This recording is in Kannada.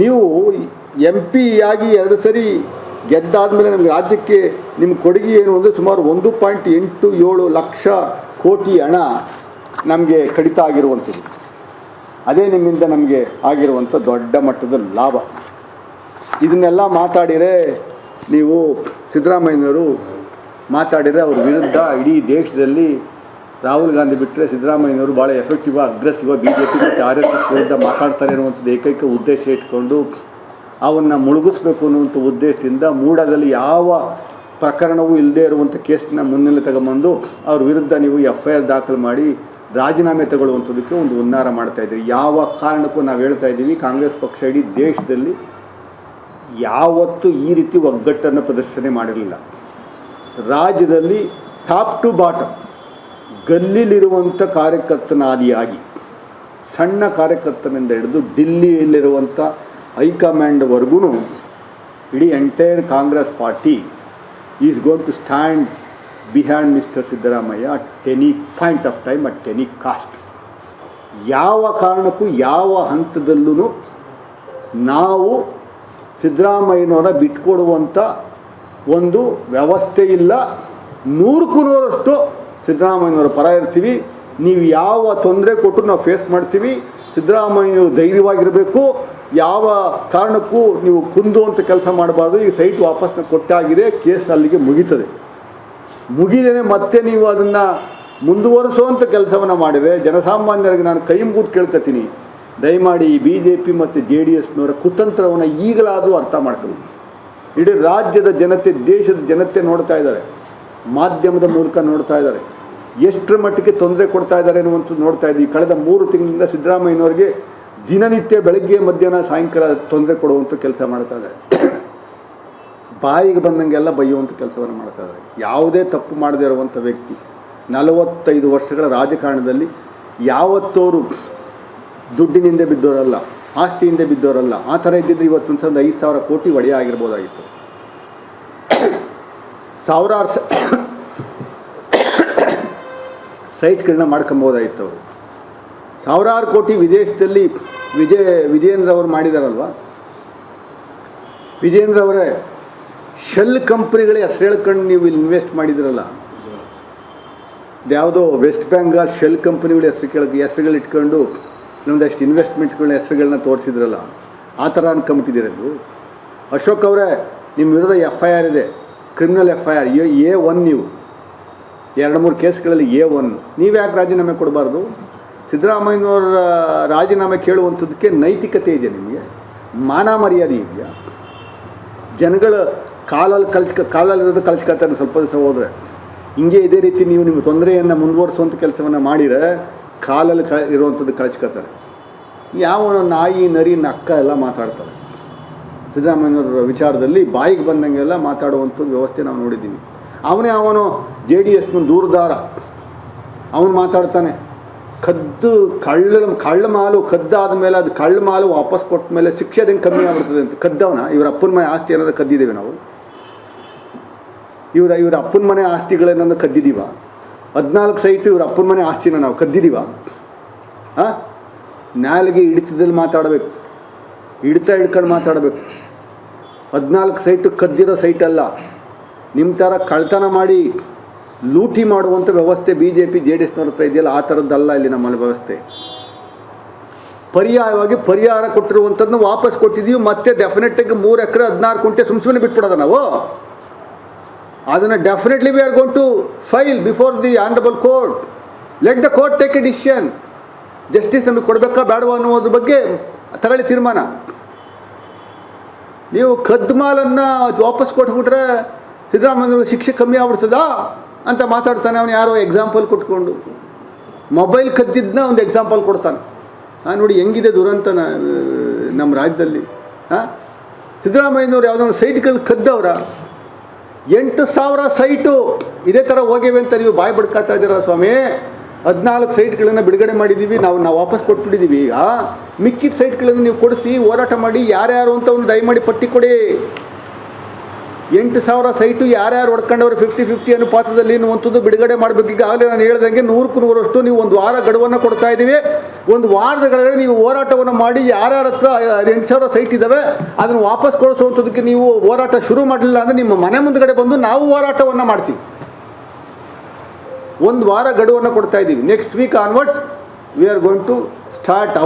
ನೀವು ಎಂ ಪಿ ಆಗಿ ಎರಡು ಸರಿ ಗೆದ್ದಾದಮೇಲೆ ನಮಗೆ ರಾಜ್ಯಕ್ಕೆ ನಿಮ್ಮ ಕೊಡುಗೆ ಏನು ಅಂದರೆ ಸುಮಾರು ಒಂದು ಪಾಯಿಂಟ್ ಎಂಟು ಏಳು ಲಕ್ಷ ಕೋಟಿ ಹಣ ನಮಗೆ ಕಡಿತ ಆಗಿರುವಂಥದ್ದು. ಅದೇ ನಿಮ್ಮಿಂದ ನಮಗೆ ಆಗಿರುವಂಥ ದೊಡ್ಡ ಮಟ್ಟದ ಲಾಭ. ಇದನ್ನೆಲ್ಲ ಮಾತಾಡಿದರೆ ನೀವು ಸಿದ್ದರಾಮಯ್ಯನವರು ಮಾತಾಡಿದರೆ ಅವ್ರ ವಿರುದ್ಧ ಇಡೀ ದೇಶದಲ್ಲಿ ರಾಹುಲ್ ಗಾಂಧಿ ಬಿಟ್ಟರೆ ಸಿದ್ದರಾಮಯ್ಯನವರು ಭಾಳ effective aggressive B J P ಮತ್ತು ಆರ್ ಎಸ್ ಏಕೈಕ ಉದ್ದೇಶ ಇಟ್ಕೊಂಡು ಅವನ್ನು ಮುಳುಗಿಸ್ಬೇಕು ಅನ್ನುವಂಥ ಉದ್ದೇಶದಿಂದ ಮೂಡದಲ್ಲಿ ಯಾವ ಪ್ರಕರಣವೂ ಇಲ್ಲದೆ ಇರುವಂಥ ಕೇಸನ್ನ ಮುನ್ನೆಲೆ ತಗೊಂಬಂದು ಅವ್ರ ವಿರುದ್ಧ ನೀವು ಎಫ್ ಐ ಆರ್ ದಾಖಲು ಮಾಡಿ ರಾಜೀನಾಮೆ ತಗೊಳ್ಳುವಂಥದ್ದಕ್ಕೆ ಒಂದು ಉನ್ನಾರ ಇದ್ದೀರಿ. ಯಾವ ಕಾರಣಕ್ಕೂ ನಾವು ಹೇಳ್ತಾ ಇದ್ದೀವಿ, ಕಾಂಗ್ರೆಸ್ ಪಕ್ಷ ಇಡೀ ದೇಶದಲ್ಲಿ ಯಾವತ್ತೂ ಈ ರೀತಿ ಒಗ್ಗಟ್ಟನ್ನು ಪ್ರದರ್ಶನೆ ಮಾಡಿರಲಿಲ್ಲ. ರಾಜ್ಯದಲ್ಲಿ ಟಾಪ್ ಟು ಬಾಟಮ್ ಗಲ್ಲಿಲಿರುವಂಥ ಕಾರ್ಯಕರ್ತನಾದಿಯಾಗಿ, ಸಣ್ಣ ಕಾರ್ಯಕರ್ತನಿಂದ ಹಿಡಿದು ಡಿಲ್ಲಿಯಲ್ಲಿರುವಂಥ ಹೈಕಮಾಂಡ್ವರೆಗೂ ಇಡೀ entire Congress party is going to stand behind mister Siddaramaiah at any point of time, at any cost. ಯಾವ ಕಾರಣಕ್ಕೂ, ಯಾವ ಹಂತದಲ್ಲೂ ನಾವು ಸಿದ್ದರಾಮಯ್ಯನವರ ಬಿಟ್ಕೊಡುವಂಥ ಒಂದು ವ್ಯವಸ್ಥೆ ಇಲ್ಲ. ನೂರಕ್ಕೂ ನೂರಷ್ಟು ಸಿದ್ದರಾಮಯ್ಯನವರ ಪರ ಇರ್ತೀವಿ. ನೀವು ಯಾವ ತೊಂದರೆ ಕೊಟ್ಟು ನಾವು ಫೇಸ್ ಮಾಡ್ತೀವಿ. ಸಿದ್ದರಾಮಯ್ಯನವರು ಧೈರ್ಯವಾಗಿರಬೇಕು. ಯಾವ ಕಾರಣಕ್ಕೂ ನೀವು ಕುಂದು ಅಂತ ಕೆಲಸ ಮಾಡಬಾರ್ದು. ಈ ಸೈಟ್ ವಾಪಸ್ನ ಕೊಟ್ಟಾಗಿದೆ. ಕೇಸ್ ಅಲ್ಲಿಗೆ ಮುಗೀತದೆ. ಮುಗಿದೇನೆ ಮತ್ತೆ ನೀವು ಅದನ್ನು ಮುಂದುವರೆಸುವಂಥ ಕೆಲಸವನ್ನು ಮಾಡಿದರೆ ಜನಸಾಮಾನ್ಯರಿಗೆ ನಾನು ಕೈ ಮುಗಿದು ಕೇಳ್ಕೊತೀನಿ. ದಯಮಾಡಿ ಬಿ ಜೆ ಪಿ ಮತ್ತು ಜೆ ಡಿ ಎಸ್ನವರ ಕುತಂತ್ರವನ್ನು ಈಗಲಾದರೂ ಅರ್ಥ ಮಾಡ್ಕೊಳ್ಳಿ ಇಡೀ ರಾಜ್ಯದ ಜನತೆ, ದೇಶದ ಜನತೆ ನೋಡ್ತಾ ಇದ್ದಾರೆ. ಮಾಧ್ಯಮದ ಮೂಲಕ ನೋಡ್ತಾ ಇದ್ದಾರೆ. ಎಷ್ಟರ ಮಟ್ಟಿಗೆ ತೊಂದರೆ ಕೊಡ್ತಾ ಇದ್ದಾರೆ ಅನ್ನುವಂಥದ್ದು ನೋಡ್ತಾ ಇದ್ದೀವಿ. ಕಳೆದ ಮೂರು ತಿಂಗಳಿಂದ ಸಿದ್ದರಾಮಯ್ಯನವರಿಗೆ ದಿನನಿತ್ಯ ಬೆಳಗ್ಗೆ, ಮಧ್ಯಾಹ್ನ, ಸಾಯಂಕಾಲ ತೊಂದರೆ ಕೊಡುವಂಥ ಕೆಲಸ ಮಾಡ್ತಾ ಇದ್ದಾರೆ. ಬಾಯಿಗೆ ಬಂದಂಗೆಲ್ಲ ಬೈಯುವಂಥ ಕೆಲಸವನ್ನು ಮಾಡ್ತಾ ಇದ್ದಾರೆ. ಯಾವುದೇ ತಪ್ಪು ಮಾಡದೇ ಇರುವಂಥ ವ್ಯಕ್ತಿ ನಲವತ್ತೈದು ವರ್ಷಗಳ ರಾಜಕಾರಣದಲ್ಲಿ ಯಾವತ್ತೋರು ದುಡ್ಡಿನಿಂದ ಬಿದ್ದವರಲ್ಲ, ಆಸ್ತಿಯಿಂದ ಬಿದ್ದವರಲ್ಲ, ಆ ಥರ ಇದ್ದಿದ್ದು ಇವತ್ತೊಂದು ಸಾವಿರದ ಐದು ಸಾವಿರ ಕೋಟಿ ಒಡೆಯ ಆಗಿರ್ಬೋದಾಗಿತ್ತು. ಸಾವಿರಾರು ಸೈಟ್ಗಳನ್ನ ಮಾಡ್ಕೊಬೋದಾಗಿತ್ತು ಅವರು ಸಾವಿರಾರು ಕೋಟಿ ವಿದೇಶದಲ್ಲಿ ವಿಜಯ ವಿಜಯೇಂದ್ರ ಅವರು ಮಾಡಿದಾರಲ್ವ? ವಿಜೇಂದ್ರ ಅವರೇ ಶೆಲ್ ಕಂಪ್ನಿಗಳೇ ಹೆಸರು ಹೇಳ್ಕೊಂಡು ನೀವು ಇಲ್ಲಿ ಇನ್ವೆಸ್ಟ್ ಮಾಡಿದಿರಲ್ಲ? ಯಾವುದೋ ವೆಸ್ಟ್ ಬೆಂಗಾಲ್ ಶೆಲ್ ಕಂಪ್ನಿಗಳ ಹೆಸರು ಕೇಳ ಹೆಸರುಗಳು ಇಟ್ಕೊಂಡು ಇನ್ನೊಂದಷ್ಟು ಇನ್ವೆಸ್ಟ್ಮೆಂಟ್ಗಳ ಹೆಸರುಗಳನ್ನ ತೋರಿಸಿದ್ರಲ್ಲ ಆ ಥರ ಅನ್ಕೊಂಬಿಟ್ಟಿದ್ದೀರ ನೀವು? ಅಶೋಕ್ ಅವರೇ ನಿಮ್ಮ ವಿರುದ್ಧ ಎಫ್ ಐ ಆರ್ ಇದೆ. Criminal F I R A one ನೀವು. ಎರಡು ಮೂರು ಕೇಸ್ಗಳಲ್ಲಿ ಎ ಒನ್. ನೀವು ಯಾಕೆ ರಾಜೀನಾಮೆ ಕೊಡಬಾರ್ದು? ಸಿದ್ದರಾಮಯ್ಯನವರ ರಾಜೀನಾಮೆ ಕೇಳುವಂಥದ್ದಕ್ಕೆ ನೈತಿಕತೆ ಇದೆ ನಿಮಗೆ? ಮಾನ ಮರ್ಯಾದೆ ಇದೆಯಾ? ಜನಗಳ ಕಾಲಲ್ಲಿ ಕಳ್ಸ್ಕ ಕಾಲಲ್ಲಿರೋದು ಕಳ್ಸ್ಕೊಳ್ತಾರೆ ಸ್ವಲ್ಪ ದಿವಸ ಹೋದರೆ. ಹಿಂಗೆ ಇದೇ ರೀತಿ ನೀವು ನಿಮ್ಮ ತೊಂದರೆಯನ್ನು ಮುಂದುವರಿಸುವಂಥ ಕೆಲಸವನ್ನು ಮಾಡಿದರೆ ಕಾಲಲ್ಲಿ ಕ, ಇರುವಂಥದ್ದು ಕಳ್ಸ್ಕೊತಾರೆ ಯಾವ ನಾಯಿ, ನರಿ, ನಕ್ಕ ಎಲ್ಲ ಮಾತಾಡ್ತಾರೆ. ಸಿದ್ದರಾಮಯ್ಯನವರ ವಿಚಾರದಲ್ಲಿ ಬಾಯಿಗೆ ಬಂದಂಗೆಲ್ಲ ಮಾತಾಡುವಂಥ ವ್ಯವಸ್ಥೆ ನಾವು ನೋಡಿದ್ದೀವಿ. ಅವನೇ ಅವನು ಜೆ ಡಿ ಎಸ್ನ ದೂರದಾರ. ಅವನು ಮಾತಾಡ್ತಾನೆ. ಕದ್ದು ಕಳ್ಳ ಕಳ್ಳ ಮಾಲು, ಕದ್ದಾದ ಮೇಲೆ ಅದು ಕಳ್ಳ ಮಾಲು ವಾಪಸ್ ಕೊಟ್ಟ ಮೇಲೆ ಶಿಕ್ಷೆ ಅದೇನು ಕಮ್ಮಿ ಆಗ್ಬಿಡ್ತದೆ ಅಂತ. ಕದ್ದವನ, ಇವ್ರ ಅಪ್ಪನ ಮನೆ ಆಸ್ತಿ ಏನಾದ್ರು ಕದ್ದಿದ್ದೀವಿ ನಾವು. ಇವರ ಇವರ ಅಪ್ಪನ ಮನೆ ಆಸ್ತಿಗಳೇನಾದ್ರು ಕದ್ದಿದ್ದೀವ? ಹದಿನಾಲ್ಕು ಸೈಟು ಇವ್ರ ಅಪ್ಪನ ಮನೆ ಆಸ್ತಿನ ನಾವು ಕದ್ದಿದ್ದೀವ? ಹಾಂ ನಾಲಿಗೆ ಹಿಡಿತದಲ್ಲಿ ಮಾತಾಡಬೇಕು. ಹಿಡಿತ ಹಿಡ್ಕೊಂಡು ಮಾತಾಡಬೇಕು. ಹದಿನಾಲ್ಕು ಸೈಟು ಕದ್ದಿರೋ ಸೈಟ್ ಅಲ್ಲ ನಿಮ್ಮ ಥರ ಕಳ್ತನ ಮಾಡಿ ಲೂಟಿ ಮಾಡುವಂಥ ವ್ಯವಸ್ಥೆ B J P J D ಎಸ್ನವ್ರ ಹತ್ರ ಇದೆಯಲ್ಲ, ಆ ಥರದ್ದಲ್ಲ ಇಲ್ಲಿ ನಮ್ಮಲ್ಲಿ ವ್ಯವಸ್ಥೆ. ಪರ್ಯಾಯವಾಗಿ ಪರಿಹಾರ ಕೊಟ್ಟಿರುವಂಥದ್ದನ್ನ ವಾಪಸ್ ಕೊಟ್ಟಿದ್ದೀವಿ, ಮತ್ತೆ ಡೆಫಿನೆಟಾಗಿ ಮೂರು ಎಕರೆ, ಹದಿನಾರು ಕುಂಟೆ ಸುಮ್ ಸುಮ್ಮನೆ ಬಿಟ್ಬಿಡೋದ ನಾವು? ಅದನ್ನು definitely we are gone to file before the honourable court let the court take a decision justice ನಮಗೆ ಕೊಡಬೇಕಾ ಬೇಡವಾ ಅನ್ನೋದ್ರ ಬಗ್ಗೆ ತಗೊಳ್ಳಿ ತೀರ್ಮಾನ. ನೀವು ಕದ್ದು ಮಾಲನ್ನು ವಾಪಸ್ ಕೊಟ್ಬಿಟ್ರೆ ಸಿದ್ದರಾಮಯ್ಯ ಶಿಕ್ಷೆ ಕಮ್ಮಿ ಆಗ್ಬಿಡ್ತದಾ ಅಂತ ಮಾತಾಡ್ತಾನೆ ಅವನು ಯಾರೋ ಎಕ್ಸಾಂಪಲ್ ಕೊಟ್ಕೊಂಡು. ಮೊಬೈಲ್ ಕದ್ದಿದ್ದನ್ನ ಒಂದು ಎಕ್ಸಾಂಪಲ್ ಕೊಡ್ತಾನೆ. ಹಾಂ ನೋಡಿ ಹೆಂಗಿದೆ ದುರಂತ ನಮ್ಮ ರಾಜ್ಯದಲ್ಲಿ. ಹಾಂ ಸಿದ್ದರಾಮಯ್ಯನವ್ರು ಯಾವುದೋ ಸೈಟ್ಗಳು ಕದ್ದವ್ರ. ಎಂಟು ಸಾವಿರ ಸೈಟು ಇದೇ ಥರ ಹೋಗಿವೆ ಅಂತ ನೀವು ಬಾಯಿ ಬಡ್ಕಾತಾ ಇದ್ದೀರಲ್ಲ ಸ್ವಾಮಿ? ಹದಿನಾಲ್ಕು ಸೈಟ್ಗಳನ್ನು ಬಿಡುಗಡೆ ಮಾಡಿದ್ದೀವಿ ನಾವು ನಾವು ವಾಪಸ್ ಕೊಟ್ಬಿಟ್ಟಿದ್ದೀವಿ ಈಗ ಮಿಕ್ಕಿದ ಸೈಟ್ಗಳನ್ನು ನೀವು ಕೊಡಿಸಿ ಹೋರಾಟ ಮಾಡಿ, ಯಾರ್ಯಾರು ಅಂತ ಒಂದು ದಯಮಾಡಿ ಪಟ್ಟಿ ಕೊಡಿ. ಎಂಟು ಸಾವಿರ ಸೈಟು ಯಾರ್ಯಾರು ಹೊಡ್ಕೊಂಡವ್ರು ಫಿಫ್ಟಿ ಫಿಫ್ಟಿ ಅನುಪಾತದಲ್ಲಿ ಅನ್ನುವಂಥದ್ದು ಬಿಡುಗಡೆ ಮಾಡಬೇಕು. ಈಗಾಗಲೇ ನಾನು ಹೇಳ್ದಂಗೆ ನೂರಕ್ಕೂ ನೂರಷ್ಟು ನೀವು ಒಂದು ವಾರ ಗಡುವನ್ನು ಕೊಡ್ತಾ ಇದ್ದೀವಿ. ಒಂದು ವಾರದ ನೀವು ಹೋರಾಟವನ್ನು ಮಾಡಿ ಯಾರ್ಯಾರ ಹತ್ರ ಎಂಟು ಸಾವಿರ ಸೈಟ್ ಇದ್ದಾವೆ ಅದನ್ನು ವಾಪಸ್ ಕೊಡಿಸುವಂಥದ್ದಕ್ಕೆ ನೀವು ಹೋರಾಟ ಶುರು ಮಾಡಲಿಲ್ಲ ಅಂದರೆ ನಿಮ್ಮ ಮನೆ ಮುಂದಗಡೆ ಬಂದು ನಾವು ಹೋರಾಟವನ್ನು ಮಾಡ್ತೀವಿ. ಒಂದು ವಾರ ಗಡುವನ್ನು ಕೊಡ್ತಾ ಇದ್ದೀವಿ. Next week onwards we are going to start